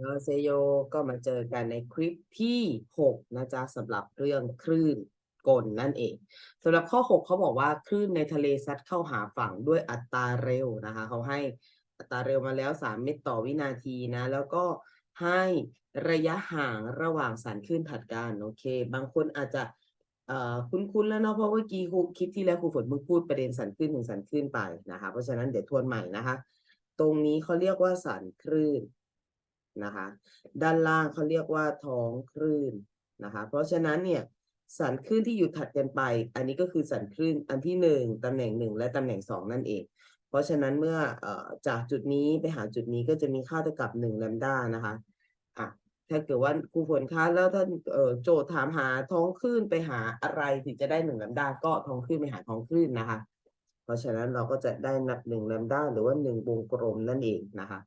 เออเซโยก็มาเจอกันในคลิปที่หกนะจ๊ะสำหรับเรื่องคลื่นกลนั่นเองสำหรับข้อหกเขาบอกว่าคลื่นในทะเลซัดเข้าหาฝั่งด้วยอัตราเร็วนะคะเขาให้อัตราเร็วมาแล้วสามเมตรต่อวินาทีนะ แล้วก็ให้ระยะห่างระหว่างสันคลื่นถัดกันโอเค บางคนอาจจะคุ้นๆแล้วเนาะเพราะเมื่อกี้ครูคลิปที่แล้วครูฝนเพิ่งพูดประเด็นสันคลื่นถึงสันคลื่นไปนะคะ เพราะฉะนั้นเดี๋ยวทวนใหม่นะคะ ตรงนี้เขาเรียกว่าสันคลื่น นะคะ ด้านล่างเขาเรียกว่าท้องคลื่นนะคะ เพราะฉะนั้นเนี่ยสันคลื่นที่อยู่ถัดกันไป อันนี้ก็คือสันคลื่นอันที่หนึ่งตำแหน่งหนึ่งและตำแหน่งสองนั่นเอง เพราะฉะนั้นเมื่ออจากจุดนี้ไปหาจุดนี้ก็จะมีค่าเท่ากับหนึ่งแลมด้านะคะอะถ้าเกิดว่าครูฝนคะแล้วถ้าเอ่อโจทย์ถามหาท้องคลื่นไปหาอะไรถึงจะได้หนึ่งแลมด้าก็ท้องคลื่นไปหาท้องคลื่นนะคะ เพราะฉะนั้นเราก็จะได้นับหนึ่งแลมด้าหรือว่าหนึ่งวงกลมนั่นเองนะคะ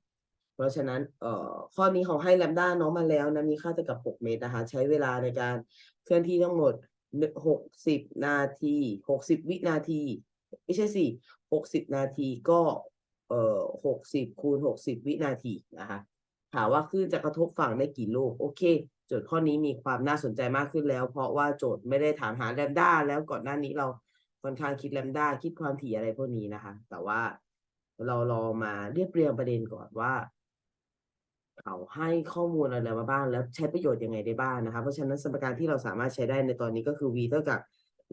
เพราะฉะนั้นเอ่อข้อนี้เขาให้แลมด้าน้องมาแล้วนะมีค่าเท่ากับ 6 เมตรนะคะใช้เวลาในการเคลื่อนที่ทั้งหมด 60 นาที 60 วินาที ไม่ใช่สิ60 นาทีก็เอ่อ60 คูณ 60 วินาทีนะคะถามว่าคลื่นจะกระทบฝั่งได้กี่ลูกโอเค โจทย์ข้อนี้มีความน่าสนใจมากขึ้นแล้ว เพราะว่าโจทย์ไม่ได้ถามหาแลมด้าแล้วก่อนหน้านี้เราค่อนข้างคิดแลมด้าคิดความถี่อะไรพวกนี้นะคะ แต่ว่าเราลองมาเรียบเรียงประเด็นก่อนว่า เขาให้ข้อมูลอะไรมาบ้าง แล้วใช้ประโยชน์ยังไงได้บ้างนะคะ เพราะฉะนั้นสมการที่เราสามารถใช้ได้ในตอนนี้ก็คือ v เท่ากับ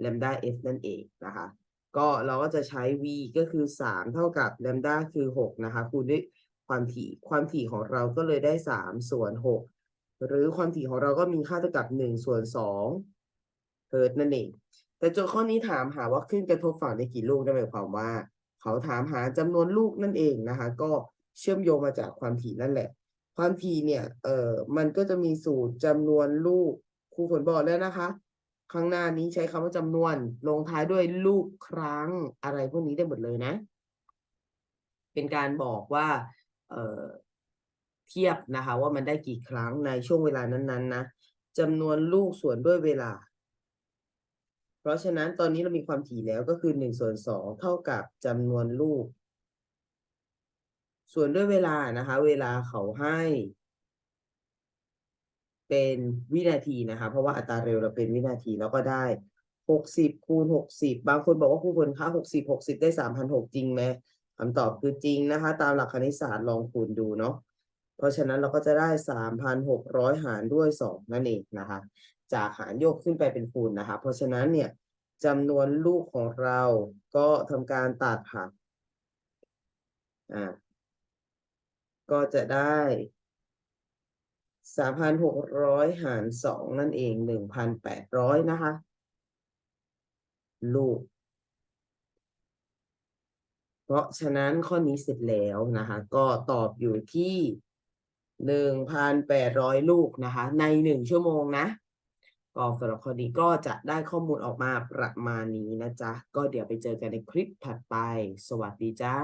lambda f นั่นเองนะคะ ก็เราก็จะใช้ v ก็คือ 3 เท่ากับ lambda คือ 6 นะคะ คูณด้วยความถี่ ความถี่ของเราก็เลยได้ 3 ส่วน 6 หรือความถี่ของเราก็มีค่าเท่ากับ 1 ส่วน2เฮิร์ตนั่นเอง แต่โจทย์ข้อนี้ถามหาว่าคลื่นกระทบฝั่งได้กี่ลูกนั่นหมายความว่า เขาถามหาจำนวนลูกนั่นเองนะคะ ก็เชื่อมโยงมาจากความถี่นั่นแหละ ความถี่เนี่ยเอ่อมันก็จะมีสูตรจำนวนลูกครูฝนบอกแล้วนะคะข้างหน้านี้ใช้คำว่าจำนวนลงท้ายด้วยลูกครั้งอะไรพวกนี้ได้หมดเลยนะ เป็นการบอกว่าเอ่อเทียบนะคะ ว่ามันได้กี่ครั้งในช่วงเวลานั้นๆนะจำนวนลูกส่วนด้วยเวลา เพราะฉะนั้นตอนนี้เรามีความถี่แล้วก็คือหนึ่งส่วนสองเท่ากับจำนวนลูก ส่วนด้วยเวลานะคะ เวลาเขาให้ เป็นวินาทีนะคะ เพราะว่าอัตราเร็วเราเป็นวินาทีแล้วก็ได้หกสิบคูณหกสิบบางคนบอกว่าครูฝนคะหกสิบหกสิบได้สามพันหกจริงไหมคำตอบคือจริงนะคะ ตามหลักคณิตศาสตร์ลองคูณดูเนาะเพราะฉะนั้นเราก็จะได้สามพันหกร้อยหารด้วยสองนั่นเองนะคะ จากหารโยกขึ้นไปเป็นคูณนะคะ เพราะฉะนั้นเนี่ยจำนวนลูกของเราก็ทำการตัดค่ะอ่า ก็จะได้สามพันหกร้อยหารสองนั่นเองหนึ่งพันแปดร้อยนะคะ ลูก เพราะฉะนั้นข้อนี้เสร็จแล้วนะคะ ก็ตอบอยู่ที่หนึ่งพันแปดร้อยลูกนะคะ ในหนึ่งชั่วโมงนะก็สำหรับข้อนี้ก็จะได้ข้อมูลออกมาประมาณนี้นะจ๊ะ ก็เดี๋ยวไปเจอกันในคลิปถัดไป สวัสดีจ้า